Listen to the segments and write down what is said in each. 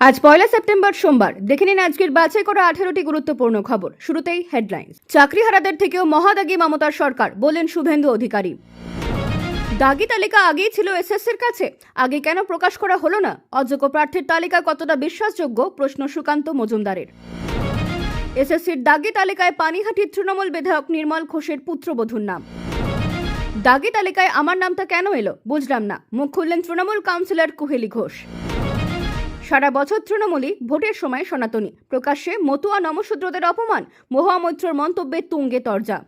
আজ পয়লা সেপ্টেম্বর সোমবার। দেখে নিন আজকের বাছাই করা আঠেরোটি গুরুত্বপূর্ণ খবর। শুরুতেই হেডলাইন্স চাকরিহারাদের থেকেও মহাদাগী মমতার সরকার বললেন শুভেন্দু অধিকারী। দাগি তালিকা আগেই ছিল এসএসসির কাছে। আগে কেন প্রকাশ করা হলো না? অযোগ্য প্রার্থীর তালিকা কতটা বিশ্বাসযোগ্য? প্রশ্ন সুকান্ত মজুমদারের। এসএসসির দাগি তালিকায় পানিহাটির তৃণমূল বিধায়ক নির্মল ঘোষের পুত্রবধূর নাম। দাগি তালিকায় আমার নামটা কেন এলো? বুঝলাম না। মুখ খুললেন তৃণমূল কাউন্সিলর কুহেলি ঘোষ। সারা বছর তৃণমূলই ভোটের সময় সনাতনী। প্রকাশ্যে মতুয়া নমশূদ্রদের অপমান মহামৈত্রর মন্তব্যে তুঙ্গে তরজা।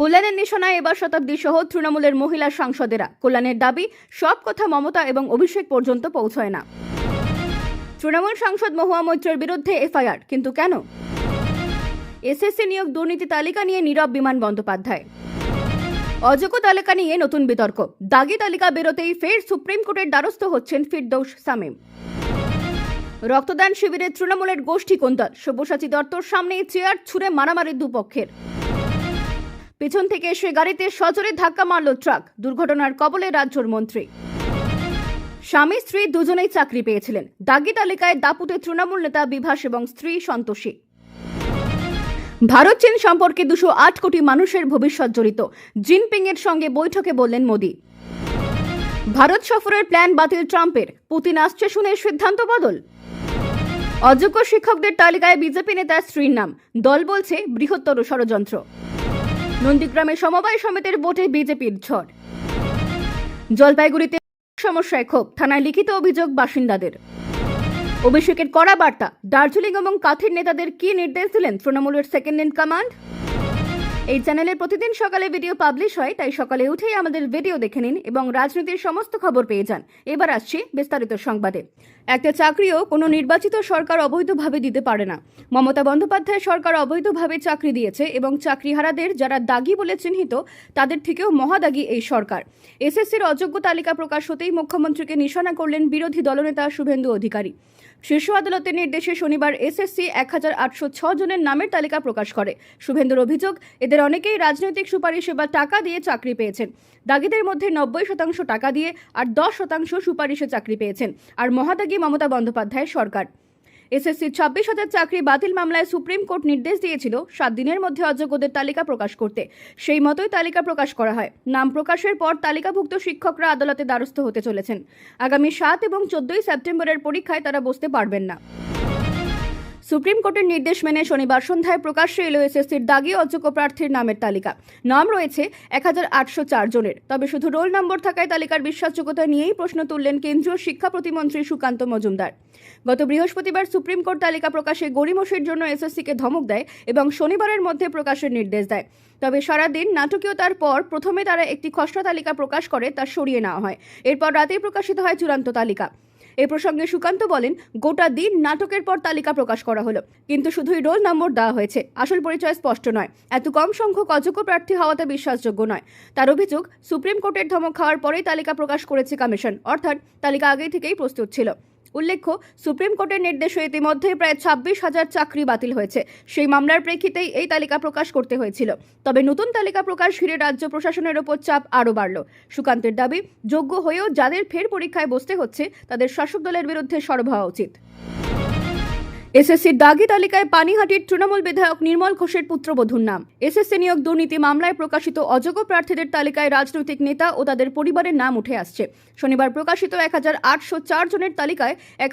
কল্যাণের নিশানায় এবার শতাব্দী সহ তৃণমূলের মহিলা সাংসদেরা। কল্যাণের দাবি, সব কথা মমতা এবং অভিষেক পর্যন্ত পৌঁছয় না। তৃণমূল সাংসদ মহুয়া মৈত্রের বিরুদ্ধে এফআইআর, কিন্তু কেন? এসএসসি নিয়োগ দুর্নীতি তালিকা নিয়ে নীরব বিমান বন্দ্যোপাধ্যায়। অযোগ্য তালিকা নিয়ে নতুন বিতর্ক। দাগি তালিকা বেরোতেই ফের সুপ্রিম কোর্টের দ্বারস্থ হচ্ছেন ফিরদৌস সামিম রক্তদান শিবিরে তৃণমূলের গোষ্ঠী কোন্দল। সব্যসাচী দত্তর সামনে চেয়ার ছুঁড়ে মারামারি দুপক্ষের। পেছন থেকে এসে গাড়িতে সজোরে ধাক্কা মারল ট্রাক। দুর্ঘটনার কবলে রাজ্যর মন্ত্রী। স্বামী স্ত্রী দুজনেই চাকরি পেয়েছিলেন। দাগি তালিকায় দাপুটে তৃণমূল নেতা বিভাস এবং স্ত্রী সন্তোষী। ভারত চীন সম্পর্কে দুশো আট কোটি মানুষের ভবিষ্যৎ জড়িত। জিনপিং এর সঙ্গে বৈঠকে বললেন মোদী। ভারত সফরের প্ল্যান বাতিল ট্রাম্পের। পুতিন আসছে শুনে সিদ্ধান্ত বদল। অযোগ্য শিক্ষকদের তালিকায় বিজেপি নেতার স্ত্রীর নাম। দল বলছে বৃহত্তর ষড়যন্ত্র। নন্দীগ্রামে সমবায় সমিতির ভোটে বিজেপির ঝড়। জলপাইগুড়িতে সমস্যায় ক্ষোভ। থানায় লিখিত অভিযোগ বাসিন্দাদের। অভিষেকের কড়া বার্তা। দার্জিলিং এবং কাথির নেতাদের কি নির্দেশ দিলেন? তৃণমূলের সেকেন্ড ইন কমান্ড এই চ্যানেলে প্রতিদিন সকালে ভিডিও পাবলিশ হয়, তাই সকালে উঠেই আমাদের ভিডিও দেখে নিন এবং রাজনীতির সমস্ত খবর পেয়ে যান। এবার আসছি বিস্তারিত সংবাদে। একটা চাকরিও কোনো নির্বাচিত সরকার অবৈধভাবে দিতে পারে না। মমতা বন্দ্যোপাধ্যায় সরকার অবৈধভাবে চাকরি দিয়েছে এবং চাকরিহারাদের যারা দাগি বলে চিহ্নিত, তাদের থেকেও মহাদাগী এই সরকার। এসএসসির অযোগ্য তালিকা প্রকাশ হতেই মুখ্যমন্ত্রীকে নিশানা করলেন বিরোধী দলনেতা শুভেন্দু অধিকারী। শীর্ষ আদালতের নির্দেশে শনিবার এসএসসি এক হাজার আটশো ছ জনের নামের তালিকা প্রকাশ করে। শুভেন্দুর অভিযোগ, এদের অনেকেই রাজনৈতিক সুপারিশে বা টাকা দিয়ে চাকরি পেয়েছেন। দাগিদের মধ্যে নব্বই শতাংশ টাকা দিয়ে আর দশ শতাংশ সুপারিশে চাকরি পেয়েছেন। আর মহাদাগী মমতা বন্দ্যোপাধ্যায়ের সরকার। এসএসসি ছাব্বিশ হাজার চাকরি বাতিল মামলায় সুপ্রিম কোর্ট নির্দেশ দিয়েছিল, সাত দিনের মধ্যে অযোগ্যদের তালিকা প্রকাশ করতে। সেই মতোই তালিকা প্রকাশ করা হয়। নাম প্রকাশের পর তালিকাভুক্ত শিক্ষকরা আদালতে দ্বারস্থ হতে চলেছেন। আগামী সাত এবং চোদ্দই সেপ্টেম্বরের পরীক্ষায় তারা বসতে পারবেন না। সুপ্রিম কোর্টের নির্দেশ মেনে শনিবার সন্ধ্যায় প্রকাশ্যে এলো এসএসসির দাগি অযোগ্য প্রার্থীর নামের তালিকা। নাম রয়েছে এক হাজার আটশো চার জনের। তবে শুধু রোল নম্বর থাকায় তালিকার বিশ্বাসযোগ্যতা নিয়েই প্রশ্ন তুললেন কেন্দ্রীয় শিক্ষা প্রতিমন্ত্রী সুকান্ত মজুমদার। গত বৃহস্পতিবার সুপ্রিম কোর্ট তালিকা প্রকাশে গড়িমসির জন্য এসএসসিকে ধমক দেয় এবং শনিবারের মধ্যে প্রকাশের নির্দেশ দেয়। তবে সারাদিন নাটকীয়তার পর প্রথমে তারা একটি খসড়া তালিকা প্রকাশ করে তা সরিয়ে নেওয়া হয়। এরপর রাতেই প্রকাশিত হয় চূড়ান্ত তালিকা। এ প্রসঙ্গে সুকান্ত বলেন, গোটা দিন নাটকের পর তালিকা প্রকাশ করা হলো। কিন্তু শুধুই রোল নম্বর দেওয়া হয়েছে। আসল পরিচয় স্পষ্ট নয়। এত কম সংখ্যক অযোগ্য প্রার্থী হওয়াতে বিশ্বাসযোগ্য নয়। তার অভিযোগ, সুপ্রিম কোর্টের ধমক খাওয়ার পরেই তালিকা প্রকাশ করেছে কমিশন। অর্থাৎ তালিকা আগেই থেকেই প্রস্তুত ছিল। উল্লেখ্য, সুপ্রিম কোর্টের নির্দেশে ইতিমধ্যে প্রায় ছাব্বিশ হাজার চাকরি বাতিল হয়েছে। সেই মামলার প্রেক্ষিতেই এই তালিকা প্রকাশ করতে হয়েছিল। তবে নতুন তালিকা প্রকাশ ঘিরে রাজ্য প্রশাসনের ওপর চাপ আরও বাড়ল। সুকান্তের দাবি, যোগ্য হয়েও যাদের ফের পরীক্ষায় বসতে হচ্ছে, তাদের শাসক দলের বিরুদ্ধে সরব হওয়া উচিত। এসএসসির দাগি তালিকায় পানিহাটির তৃণমূল বিধায়ক নির্মল ঘোষের পুত্রবধূর নাম। এসএসসি নিয়োগ দুর্নীতি মামলায় প্রকাশিত অযোগ্য প্রার্থীদের তালিকায় রাজনৈতিক নেতা ও তাদের পরিবারের নাম উঠে আসছে। শনিবার প্রকাশিত এক হাজার আটশো চার জনের তালিকায় এক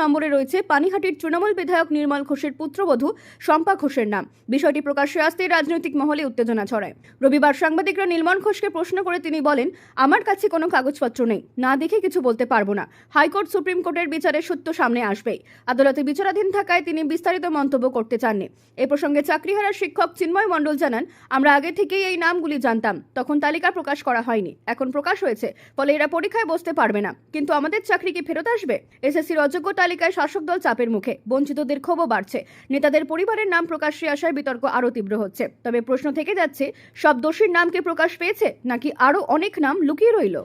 নম্বরে রয়েছে পানিহাটির তৃণমূল বিধায়ক নির্মল ঘোষের পুত্রবধূ শম্পা ঘোষের নাম। বিষয়টি প্রকাশ্যে আসতেই রাজনৈতিক মহলে উত্তেজনা ছড়ায়। রবিবার সাংবাদিকরা নীলমন ঘোষকে প্রশ্ন করে তিনি বলেন, আমার কাছে কোনো কাগজপত্র নেই। না দেখে কিছু বলতে পারব না। হাইকোর্ট সুপ্রিম কোর্টের বিচারে সত্য সামনে আসবেই। আদালতে বিচারাধীন থাকায় তিনি বিস্তারিত মন্তব্য করতে চাননি। এ প্রসঙ্গে চাকরিহারা শিক্ষক চিন্ময় মণ্ডল জানান, আমরা আগে থেকেই এই নামগুলি জানতাম। তখন তালিকা প্রকাশ করা হয়নি। এখন প্রকাশ হয়েছে, ফলে এরা পরীক্ষায় বসতে পারবে না। কিন্তু আমাদের চাকরি কি ফেরত আসবে? এসএসসির অযোগ্য তালিকায় শাসক দল চাপের মুখে। বঞ্চিতদের ক্ষোভও বাড়ছে। নেতাদের পরিবারের নাম প্রকাশ্যে আসার বিতর্ক আরও তীব্র হচ্ছে। তবে প্রশ্ন থেকে যাচ্ছে, সব দোষীর নাম কি প্রকাশ পেয়েছে, নাকি আরও অনেক নাম লুকিয়ে রইল?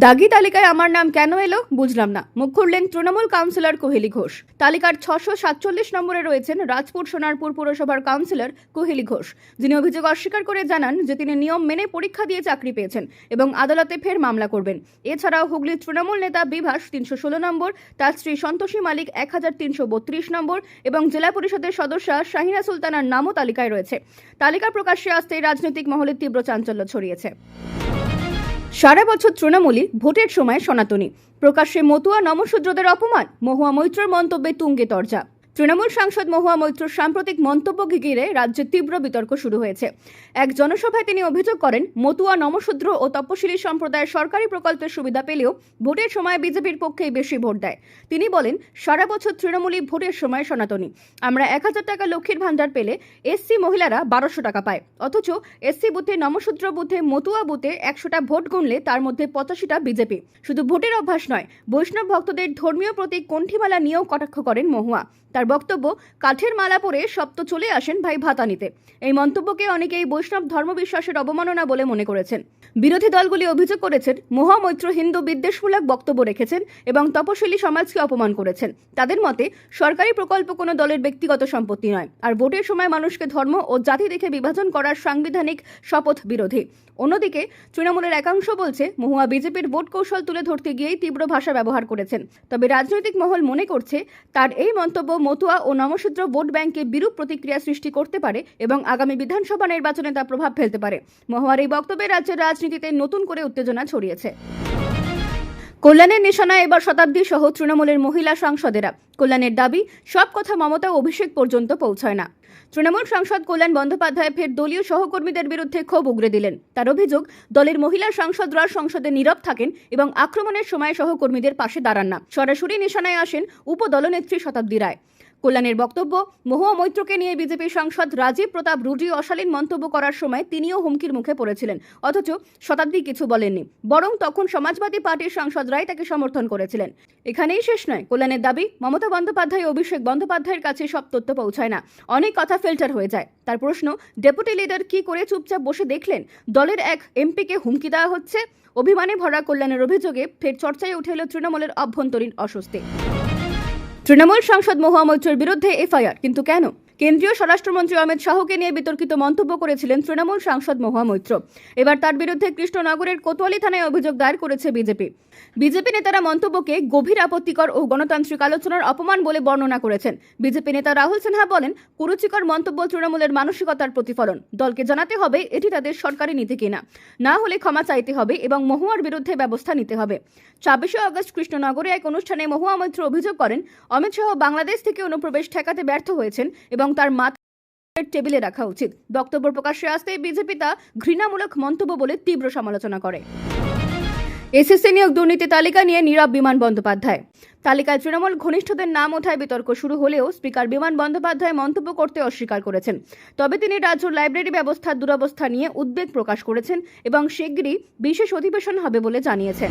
দাগি তালিকায় আমার নাম কেন এলো বুঝলাম না। মুখ খুললেন তৃণমূল কাউন্সিলর কোহেলি ঘোষ। তালিকার ছশো সাতচল্লিশ নম্বরে রয়েছেন রাজপুর সোনারপুর পুরসভার কাউন্সিলর কোহেলি ঘোষ। যিনি অভিযোগ অস্বীকার করে জানান যে তিনি নিয়ম মেনে পরীক্ষা দিয়ে চাকরি পেয়েছেন এবং আদালতে ফের মামলা করবেন। এছাড়াও হুগলির তৃণমূল নেতা বিভাস তিনশো ষোলো নম্বর, তার স্ত্রী সন্তোষী মালিক এক হাজার তিনশো বত্রিশ নম্বর এবং জেলা পরিষদের সদস্যা শাহিনা সুলতানার নামও তালিকায় রয়েছে। তালিকা প্রকাশ্যে আসতেই রাজনৈতিক মহলে তীব্র চাঞ্চল্য ছড়িয়েছে। সারা বছর তৃণমূলী ভোটের সময় সনাতনী। প্রকাশ্যে মতুয়া নমশূদ্রদের অপমান, মহুয়া মৈত্রর মন্তব্যে তুঙ্গে তর্জা। তৃণমূল সাংসদ মহুয়া মৈত্রর সাম্প্রতিক মন্তব্যকে ঘিরে রাজ্যে তীব্র বিতর্ক শুরু হয়েছে। এক জনসভায় তিনি অভিযোগ করেন, মতুয়া নমশূদ্র ও তপশিলি সম্প্রদায়ের সরকারি প্রকল্পের সুবিধা পেলেও ভোটের সময় বিজেপির পক্ষেই বেশি ভোট দেয়। তিনি বলেন, সারা বছর তৃণমূলী ভোটের সময় সনাতনী। আমরা এক হাজার টাকা লক্ষ্মীর ভাণ্ডার পেলে এসসি মহিলারা বারোশো টাকা পায়। অথচ এসসি বুথে নমশূদ্র বুথে মতুয়া বুথে একশোটা ভোট গুনলে তার মধ্যে পঁচাশিটা বিজেপি। শুধু ভোটের অভ্যাস নয়, বৈষ্ণব ভক্তদের ধর্মীয় প্রতীক কণ্ঠিমালা নিয়েও কটাক্ষ করেন মহুয়া। তার বক্তব্য, কাঠের মালা পরে সপ্ত চলে আসেন ভাই ভাতা নিতে এই মন্তব্যকে অনেকেই বৈষ্ণব ধর্মবিশ্বাসের অবমাননা বলে মনে করেছেন। বিরোধী দলগুলি অভিযোগ করেছেন, মহামৈত্র হিন্দু বিদ্বেষমূলক বক্তব্য রেখেছেন এবং তপশিলি সমাজকে অপমান করেছেন। তাদের মতে, সরকারি প্রকল্প কোনো দলের ব্যক্তিগত সম্পত্তি নয়, আর ভোটের সময় মানুষকে ধর্ম ও জাতি দেখে বিভাজন করার সাংবিধানিক শপথ বিরোধী। অন্যদিকে, তৃণমূলের একাংশ বলছে, মহুয়া বিজেপির ভোট কৌশল তুলে ধরতে গিয়েই তীব্র ভাষা ব্যবহার করেছেন। তবে রাজনৈতিক মহল মনে করছে, তার এই মন্তব্য মতুয়া ও নমশূদ্র ভোট ব্যাংকে বিরূপ প্রতিক্রিয়া সৃষ্টি করতে পারে এবং আগামী বিধানসভা নির্বাচনে তা প্রভাব ফেলতে পারে। মহুয়ার এই বক্তব্যে রাজ্যের রাজনীতিতে নতুন করে উত্তেজনা ছড়িয়েছে। কল্যাণের নিশানায় এবার শতাব্দী সহ তৃণমূলের মহিলা সাংসদেরা। কল্যাণের দাবি, সব কথা মমতা অভিষেক পর্যন্ত পৌঁছায় না। তৃণমূল সাংসদ কল্যাণ বন্দ্যোপাধ্যায় ফের দলীয় সহকর্মীদের বিরুদ্ধে ক্ষোভ উগরে দিলেন। তার অভিযোগ, দলের মহিলা সাংসদরা সংসদে নীরব থাকেন এবং আক্রমণের সময় সহকর্মীদের পাশে দাঁড়ান না। সরাসরি নিশানায় আসেন উপদলনেত্রী শতাব্দী রায়। কল্যাণের বক্তব্য, মহুয়া মৈত্রকে নিয়ে বিজেপি সাংসদ রাজীব প্রতাপ রুডি অশালীন মন্তব্য করার সময় তিনিও হুমকির মুখে পড়েছিলেন। অথচ শতাব্দী কিছু বলেননি, বরং তখন সমাজবাদী পার্টির সাংসদরাই তাকে সমর্থন করেছিলেন। এখানেই শেষ নয়, কল্যাণের দাবি, মমতা বন্দ্যোপাধ্যায়, অভিষেক বন্দ্যোপাধ্যায়ের কাছে সব তথ্য পৌঁছায় না। অনেক কথা ফিল্টার হয়ে যায়। তার প্রশ্ন, ডেপুটি লিডার কি করে চুপচাপ বসে দেখলেন? দলের এক এমপিকে হুমকি দেওয়া হচ্ছে? অভিমানে ভরা কল্যাণের অভিযোগে ফের চর্চায় উঠে এলো তৃণমূলের অভ্যন্তরীণ অস্বস্তি। তৃণমূল সাংসদ মহুয়া মৈত্রের বিরুদ্ধে এফআইআর কিন্তু কেন? কেন্দ্রীয় স্বরাষ্ট্রমন্ত্রী অমিত শাহকে নিয়ে বিতর্কিত মন্তব্য করেছিলেন তৃণমূল সাংসদ মহুয়া মৈত্র এবার তার বিরুদ্ধে কৃষ্ণনগরের কোতোয়ালি থানায় অভিযোগ দায়ের করেছে বিজেপি। বিজেপি নেতারা মন্তব্যকে গভীর আপত্তিকর ও গণতান্ত্রিক আলোচনার অপমান বলে বর্ণনা করেছেন। বিজেপি নেতা রাহুল সিনহা বলেন, কুরুচিকর মন্তব্য তৃণমূলের মানসিকতার প্রতিফলন। দলকে জানাতে হবে এটি তাদের সরকারি নীতি কিনা। না হলে ক্ষমা চাইতে হবে এবং মহুয়ার বিরুদ্ধে ব্যবস্থা নিতে হবে। ছাব্বিশে আগস্ট কৃষ্ণনগরে এক অনুষ্ঠানে মহুয়া মৈত্র অভিযোগ করেন, অমিত শাহ বাংলাদেশ থেকে অনুপ্রবেশ ঠেকাতে ব্যর্থ হয়েছেন এবং তার মাথা টেবিলে রাখা উচিত। বক্তব্য প্রকাশ্যে আসতে বিজেপি তা ঘৃণামূলক মন্তব্য বলে তীব্র সমালোচনা করে। এসএসসি নিয়োগ দুর্নীতি তালিকা নিয়ে নীরব বিমান বন্দ্যোপাধ্যায়। তালিকায় তৃণমূল ঘনিষ্ঠদের নাম ওঠায় বিতর্ক শুরু হলেও স্পিকার বিমান বন্দ্যোপাধ্যায় মন্তব্য করতে অস্বীকার করেছেন। তবে তিনি রাজ্য লাইব্রেরি ব্যবস্থার দুরবস্থা নিয়ে উদ্বেগ প্রকাশ করেছেন এবং শিগগিরই বিশেষ অধিবেশন হবে বলে জানিয়েছেন।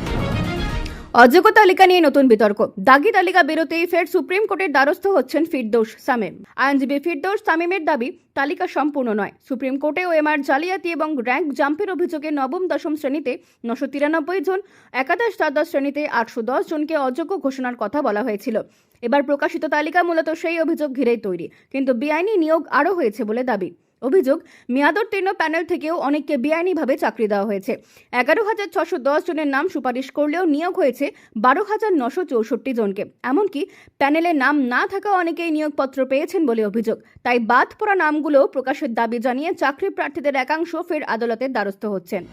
অযোগ্য তালিকা নিয়ে নতুন বিতর্ক। দাগি তালিকা বেরোতেই ফের সুপ্রিম কোর্টের দ্বারস্থ হচ্ছেন ফিরদৌস সামিম। আইনজীবী ফিরদৌস সামিমের দাবি, তালিকা সম্পূর্ণ নয়। সুপ্রিম কোর্টে ওএমআর জালিয়াতি এবং র্যাঙ্ক জাম্পের অভিযোগে নবম, দশম শ্রেণীতে নশো তিরানব্বই জন, একাদশ, দ্বাদশ শ্রেণীতে আটশো দশ জনকে অযোগ্য ঘোষণার কথা বলা হয়েছিল। এবার প্রকাশিত তালিকা মূলত সেই অভিযোগ ঘিরেই তৈরি। কিন্তু বেআইনি নিয়োগ আরও হয়েছে বলে দাবি। অভিযোগ মেয়াদোত্তীর্ণ প্যানেল থেকেও অনেককে বেআইনিভাবে চাকরি দেওয়া হয়েছে। এগারো হাজার ছশো দশ জনের নাম সুপারিশ করলেও নিয়োগ হয়েছে বারো হাজার নশো চৌষট্টি জনকে। এমনকি প্যানেলে নাম না থাকা অনেকেই নিয়োগপত্র পেয়েছেন বলে অভিযোগ। তাই বাদ পড়া নামগুলো প্রকাশের দাবি জানিয়ে চাকরি প্রার্থীদের একাংশ ফের আদালতের দ্বারস্থ হচ্ছেন।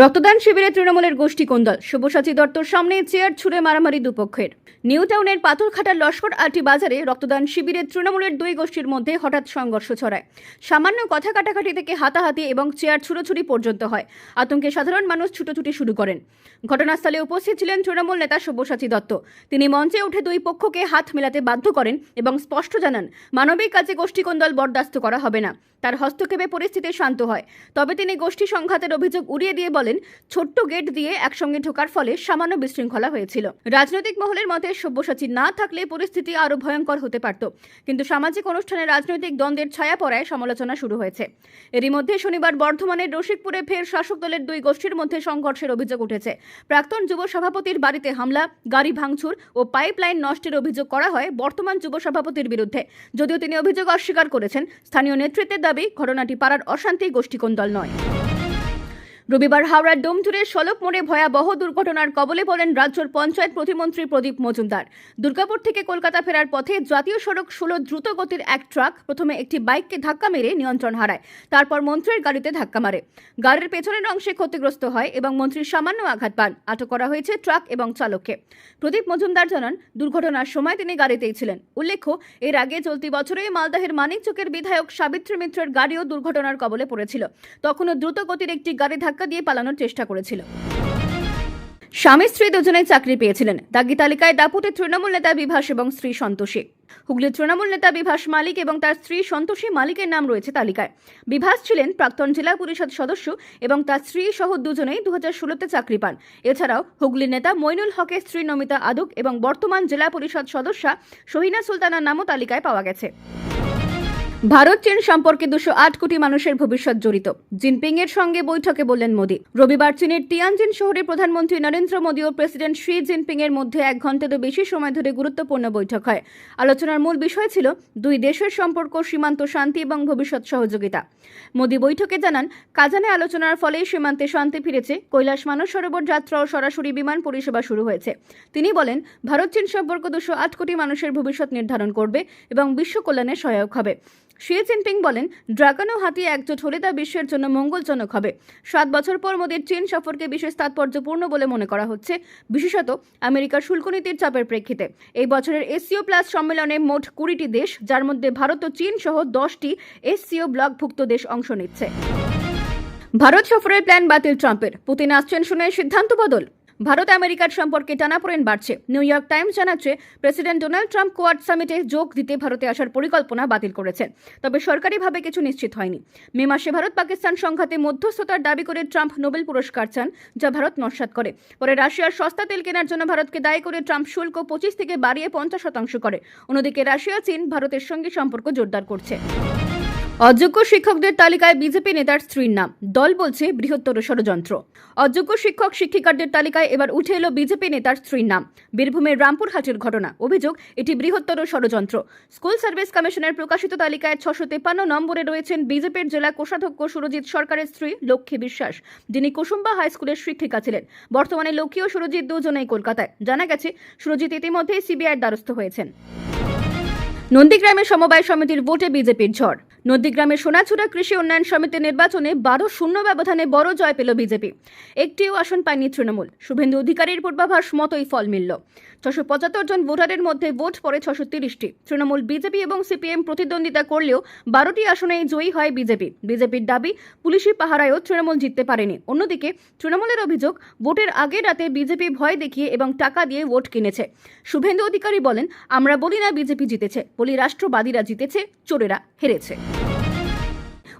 রক্তদান শিবিরে তৃণমূলের গোষ্ঠী কোন্দল। সব্যসাচী দত্তর সামনে চেয়ার ছুড়ে মারামারি দুপক্ষের। নিউ টাউনের পাথরঘাটার লস্কর আটি বাজারে রক্তদান শিবিরে তৃণমূলের দুই গোষ্ঠীর মধ্যে হঠাৎ সংঘর্ষ ছড়ায়। সামান্য কথা কাটাকাটি থেকে হাতাহাতি এবং চেয়ার ছুড়োছুড়ি পর্যন্ত হয়। আতঙ্কে সাধারণ মানুষ ছুটোছুটি শুরু করেন। ঘটনাস্থলে উপস্থিত ছিলেন তৃণমূল নেতা সব্যসাচী দত্ত। তিনি মঞ্চে উঠে দুই পক্ষকে হাত মেলাতে বাধ্য করেন এবং স্পষ্ট জানান, মানবিক কাজে গোষ্ঠী কোন্দল বরদাস্ত করা হবে না। তার হস্তক্ষেপে পরিস্থিতি শান্ত হয়। তবে তিনি গোষ্ঠী সংঘাতের অভিযোগ উড়িয়ে দিয়ে বলেন, ছোট্ট গেট দিয়ে একসঙ্গে ঢোকার ফলে সামান্য বিশৃঙ্খলা হয়েছিল। রাজনৈতিক মহলের মতে, সব্যসাচী না থাকলে পরিস্থিতি আরও ভয়ঙ্কর হতে পারত। কিন্তু সামাজিক অনুষ্ঠানে রাজনৈতিক দ্বন্দ্বের ছায়া পড়ায় সমালোচনা শুরু হয়েছে। এরই মধ্যে শনিবার বর্ধমানের রসিকপুরে ফের শাসক দলের দুই গোষ্ঠীর মধ্যে সংঘর্ষের অভিযোগ উঠেছে। প্রাক্তন যুব সভাপতির বাড়িতে হামলা, গাড়ি ভাঙচুর ও পাইপলাইন নষ্টের অভিযোগ করা হয় বর্তমান যুব সভাপতির বিরুদ্ধে। যদিও তিনি অভিযোগ অস্বীকার করেছেন, স্থানীয় নেতৃত্বের দাবি ঘটনাটি পাড়ার অশান্তি গোষ্ঠীকোন্দল নয়। রবিবার হাওড়ার ডোমজুড়ে সলক মোড়ে ভয়াবহ দুর্ঘটনার কবলে পড়েন রাজ্যের পঞ্চায়েত প্রতিমন্ত্রী প্রদীপ মজুমদার। দুর্গাপুর থেকে কলকাতা ফেরার পথে জাতীয় সড়ক ষোলো দ্রুত গতির এক ট্রাক প্রথমে একটি বাইককে ধাক্কা মেরে নিয়ন্ত্রণ হারায়, তারপর মন্ত্রীর গাড়িতে ধাক্কা মারে। গাড়ির পেছনের অংশে ক্ষতিগ্রস্ত হয় এবং মন্ত্রীর সামান্য আঘাত পান। আটক করা হয়েছে ট্রাক এবং চালককে। প্রদীপ মজুমদার জানান, দুর্ঘটনার সময় তিনি গাড়িতেই ছিলেন। উল্লেখ্য, এর আগে চলতি বছরেই মালদাহের মানিকচকের বিধায়ক সাবিত্রী মিত্রের গাড়িও দুর্ঘটনার কবলে পড়েছিল। তখনও দ্রুত গতির একটি গাড়ি দিয়ে পালানোর চেষ্টা করেছিল। স্বামী স্ত্রী দুজনেই চাকরি পেয়েছিলেন। দাগি তালিকায় দাপুটে তৃণমূল নেতা বিভাস এবং স্ত্রী সন্তোষী। হুগলির তৃণমূল নেতা বিভাস মালিক এবং তার স্ত্রী সন্তোষী মালিকের নাম রয়েছে তালিকায়। বিভাস ছিলেন প্রাক্তন জেলা পরিষদ সদস্য এবং তার স্ত্রী সহ দুজনেই দু হাজার ষোলোতে চাকরি পান। এছাড়াও হুগলির নেতা মইনুল হকের স্ত্রী নমিতা আদুক এবং বর্তমান জেলা পরিষদ সদস্যা শহীনা সুলতানার নামও তালিকায় পাওয়া গেছে। ভারত চীন সম্পর্কে দুশো আট কোটি মানুষের ভবিষ্যৎ জড়িত। জিনপিং এর সঙ্গে বৈঠকে বললেন মোদী। রবিবার চীনের তিয়ানজিন শহরে প্রধানমন্ত্রী নরেন্দ্র মোদী ও প্রেসিডেন্ট শি জিনপিং এর মধ্যে এক ঘন্টারও বেশি সময় ধরে গুরুত্বপূর্ণ বৈঠক হয়। আলোচনার মূল বিষয় ছিল দুই দেশের সম্পর্ক, সীমান্ত শান্তি এবং ভবিষ্যৎ সহযোগিতা। মোদী বৈঠকে জানান, কাজানে আলোচনার ফলে সীমান্তে শান্তি ফিরেছে, কৈলাস মানস সরোবর যাত্রা ও সরাসরি বিমান পরিষেবা শুরু হয়েছে। তিনি বলেন, ভারত চীন সম্পর্ক দুশো আট কোটি মানুষের ভবিষ্যৎ নির্ধারণ করবে এবং বিশ্ব কল্যাণে সহায়ক হবে। শি জিনপিং বলেন ড্রাগন ও হাতি একজোট হলে তা বিশ্বের জন্য মঙ্গলজনক হবে। সাত বছর পর মোদীর চীন সফরকে বিশেষ তাৎপর্যপূর্ণ বলে মনে করা হচ্ছে, বিশেষত আমেরিকার শুল্ক নীতির চাপের প্রেক্ষিতে। এই বছরের এসসিও প্লাস সম্মেলনে মোট কুড়িটি দেশ, যার মধ্যে ভারত ও চীন সহ দশটি এসসিও ব্লকভুক্ত দেশ অংশ নিচ্ছে। ভারত সফরের প্ল্যান বাতিল ট্রাম্পের। পুতিন আসছেন শুনে সিদ্ধান্ত বদল। ভারত আমেরিকার সম্পর্কে টানাপোড়েন বাড়ছে। নিউ ইয়র্ক টাইমস জানাচ্ছে, প্রেসিডেন্ট ডোনাল্ড ট্রাম্প কোয়াড সামিটে যোগ দিতে ভারতে আসার পরিকল্পনা বাতিল করেছেন। তবে সরকারিভাবে কিছু নিশ্চিত হয়নি। মে মাসে ভারত পাকিস্তান সংঘাতে মধ্যস্থতার দাবি করে ট্রাম্প নোবেল পুরস্কার চান, যা ভারত নস্যাৎ করে। পরে রাশিয়ার সস্তা তেল কেনার জন্য ভারতকে দায়ী করে ট্রাম্প শুল্ক পঁচিশ থেকে বাড়িয়ে পঞ্চাশ শতাংশ করে। অন্যদিকে রাশিয়া চীন ভারতের সঙ্গে সম্পর্ক জোরদার করছে। অযোগ্য শিক্ষকদের তালিকায় বিজেপি নেতার স্ত্রীর নাম। দল বলছে বৃহত্তর ষড়যন্ত্র। অযোগ্য শিক্ষক শিক্ষিকাদের তালিকায় এবার উঠে এলো বিজেপি নেতার স্ত্রীর নাম। বীরভূমের রামপুরহাটের ঘটনা। অভিযোগ, এটি বৃহত্তর ষড়যন্ত্র। স্কুল সার্ভিস কমিশনের প্রকাশিত তালিকায় ছশো তেপান্ন নম্বরে রয়েছেন বিজেপির জেলা কোষাধ্যক্ষ সুরজিৎ সরকারের স্ত্রী লক্ষ্মী বিশ্বাস, যিনি কুসুম্বা হাই স্কুলের শিক্ষিকা ছিলেন। বর্তমানে লক্ষ্মী ও সুরজিৎ দুজনেই কলকাতায়। জানা গেছে, সুরজিৎ ইতিমধ্যেই সিবিআইয়ের দ্বারস্থ হয়েছেন। নন্দীগ্রামে সমবায় সমিতির ভোটে বিজেপির ঝড়। নন্দীগ্রামের সোনাচূড়া কৃষি উন্নয়ন সমিতির নির্বাচনে বারো শূন্য ব্যবধানে বড় জয় পেল বিজেপি। একটিও আসন পায়নি তৃণমূল। শুভেন্দু অধিকারীর পূর্বাভাস মতোই ফল মিলল। ছশো পঁচাত্তর জন ভোটারের মধ্যে ভোট পড়ে ছশো তিরিশটি। তৃণমূল বিজেপি এবং সিপিএম প্রতিদ্বন্দ্বিতা করলেও বারোটি আসনেই জয়ী হয় বিজেপি। বিজেপির দাবি, পুলিশি পাহারায়ও তৃণমূল জিততে পারেনি। অন্যদিকে, তৃণমূলের অভিযোগ, ভোটের আগের রাতে বিজেপি ভয় দেখিয়ে এবং টাকা দিয়ে ভোট কিনেছে। শুভেন্দু অধিকারী বলেন, আমরা বলি না বিজেপি জিতেছে। বলি রাষ্ট্রবাদীরা জিতেছে, চোরেরা হেরেছে।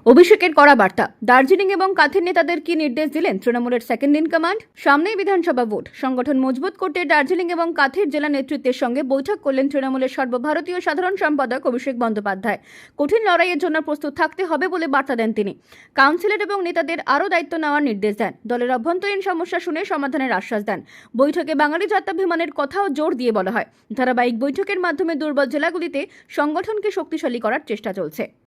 অভিষেকের কড়া বার্তা। দার্জিলিং এবং কাথের নেতাদের কি নির্দেশ দিলেন? তৃণমূলের সেকেন্ড ইন কমান্ড সামনেই বিধানসভা ভোট। সংগঠন মজবুত করতে দার্জিলিং এবং কাথের জেলা নেতৃত্বের সঙ্গে বৈঠক করলেন তৃণমূলের সর্বভারতীয় সাধারণ সম্পাদক অভিষেক বন্দ্যোপাধ্যায়। কঠিন লড়াইয়ের জন্য প্রস্তুত থাকতে হবে বলে বার্তা দেন তিনি। কাউন্সিলর এবং নেতাদের আরও দায়িত্ব নেওয়ার নির্দেশ দেন। দলের অভ্যন্তরীণ সমস্যা শুনে সমাধানের আশ্বাস দেন। বৈঠকে বাঙালি জাত্যাভিমানের কথাও জোর দিয়ে বলা হয়। ধারাবাহিক বৈঠকের মাধ্যমে দুর্বল জেলাগুলিতে সংগঠনকে শক্তিশালী করার চেষ্টা চলছে।